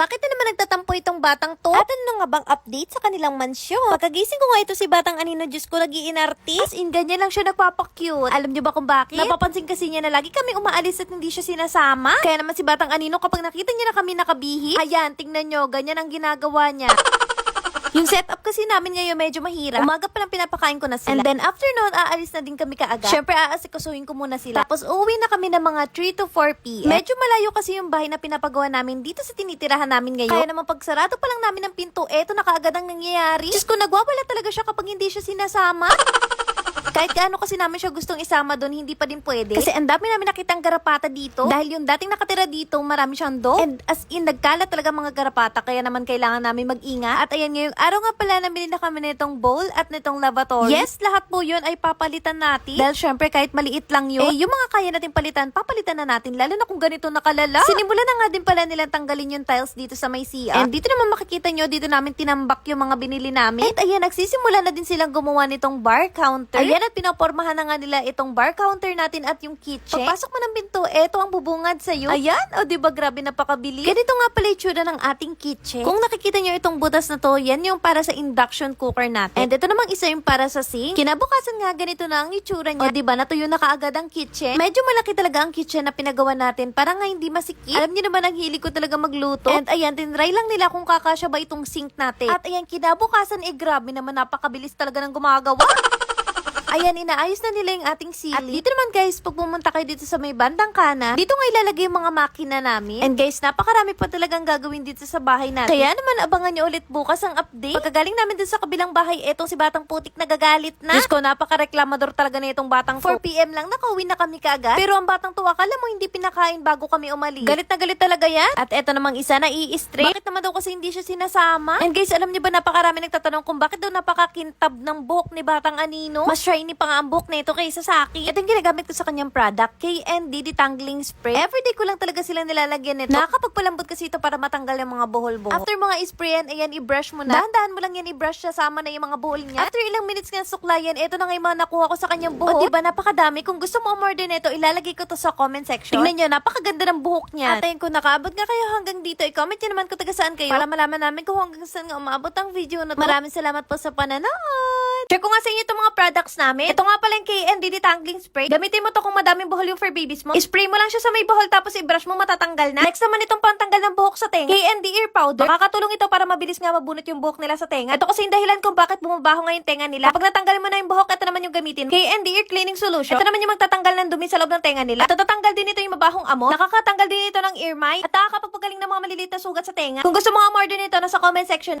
Bakit na naman nagtatampo itong batang to? At ano nga bang update sa kanilang mansyon? Pagkagising ko nga ito si batang anino, Diyos ko, lagi inarti. As in, ganyan lang siya nagpapakyut. Alam niyo ba kung bakit? Napapansin kasi niya na lagi kami umaalis at hindi siya sinasama. Kaya naman si batang anino, kapag nakita niya na kami nakabihi, ayan, tingnan niyo, ganyan ang ginagawa niya. Yung setup kasi namin ngayon medyo mahirap. Umaga pa lang pinapakain ko na sila. And then after noon, aalis na din kami kaagad. Siyempre, aasikasuhin ko muna sila. Tapos uuwi na kami ng mga 3 to 4 p.m. Medyo malayo kasi yung bahay na pinapagawa namin dito sa tinitirahan namin ngayon. Kaya naman pag sarado pa lang namin ng pinto, eto na kaagad ang nangyayari. Diyos ko, nagwawala talaga siya kapag hindi siya sinasama. Kahit gaano kasi namin siya gustong isama doon, hindi pa din pwede. Kasi ang dami namin nakitang garapata dito. Dahil yung dating nakatira dito, marami siyang dog. And as in, nagkalat talaga mga garapata. Kaya naman kailangan namin mag-ingat. At ayan, ngayong araw nga pala, namili na kami nitong bowl at nitong lavatory. Yes, lahat po yun ay papalitan natin. Dahil syempre, kahit maliit lang yun, eh, yung mga kaya natin palitan, papalitan na natin. Lalo na kung ganito nakalala. Sinimulan na nga din pala nilang tanggalin yung tiles dito sa may CR. And dito naman makikita nyo, dito namin tinambak yung mga binili namin. At ayan, nagsisimula na din silang gumawa nitong bar counter. Ayan, at pinapormahan na nga nila itong bar counter natin at yung kitchen. Pagpasok mo ng pinto, eto ang bubungad sa'yo. Ayan, o di ba grabe napakabili. Ganito nga pala itsura ng ating kitchen. Kung nakikita nyo itong butas na to, yan yung para sa induction cooker natin. And ito namang isa yung para sa sink. Kinabukasan nga ganito na ang itsura niya. O di ba natuyo na kaagad ang kitchen. Medyo malaki talaga ang kitchen na pinagawa natin para nga hindi masikip. Alam niyo naman ang hilig ko talaga magluto. And ayan, tinry lang nila kung kakasya ba itong sink natin. At ayan, kinabukasan eh grabe naman napakabilis talaga ng gumagawa. Ayan, inaayos na nila yung ating sili. At dito naman guys, pag pumunta kayo dito sa may bandang kanan, dito nga ilalagay yung mga makina namin. And guys, napakarami pa talagang gagawin dito sa bahay natin. Kaya naman, abangan nyo ulit bukas ang update. Pagkagaling namin dun sa kabilang bahay, etong si Batang Putik nagagalit na. Diyos ko, napaka-reklamador talaga na itong Batang 4pm lang, nakauwi na kami kaagad. Pero ang Batang to, akala mo hindi pinakain bago kami umalis. Galit na galit talaga yan. At eto namang isa na i-straight. Bakit naman daw kasi hindi siya sinasama? And guys, alam niyo ba napakarami nagtatanong kung bakit daw napakakintab ng buhok ni Batang Anino? Mas shiny pa nga ang buhok nito kaysa sa akin. Ito yung ginagamit ko sa kanyang product, KND Detangling Spray. Everyday ko lang talaga silang nilalagyan nito. Nakakapagpalambot kasi ito para matanggal yung mga buhol-buhol. After mga isprayan, ayan, i-brush mo na. Dahan-dahan mo lang yan i-brush siya, sama na yung mga buhol niya. After ilang minutes nga suklayan, ito na nga yung mga nakuha ko sa kanyang buhok. O diba, napakadami. Kung gusto mo umorder nito, ilalagay ko to sa comment section. Tingnan nyo, napakaganda ng buhok niya. At ayun, kung nakaabot nga kayo hanggang dito, i-comment nyo naman kung taga saan kayo para malaman namin kung hanggang saan nga umabot ang video na to. Maraming salamat po sa pananood. Share ko nga sa inyo itong mga products namin. Ito nga pala yung KND Detangling Spray. Gamitin mo to kung madaming buhol yung for babies mo. Spray mo lang siya sa may buhol tapos i-brush mo matatanggal na. Next naman itong pantanggal ng buhok sa tenga. KND Ear Powder. Makakatulong ito para mabilis nga mabunot yung buhok nila sa tenga. Ito kasi yung dahilan kung bakit bumabaho nga yung tenga nila. Kapag natanggal mo na yung buhok, ito naman yung gamitin. KND Ear Cleaning Solution. Ito naman yung magtatanggal ng dumi sa loob ng tenga nila. At tatatanggal din ito yung mabahong amo. Nakakatanggal din ito ng ear mite. At nakakapagpagaling ng mga maliliit na sugat sa tenga. Kung gusto mo umorder nito, nasa comment section.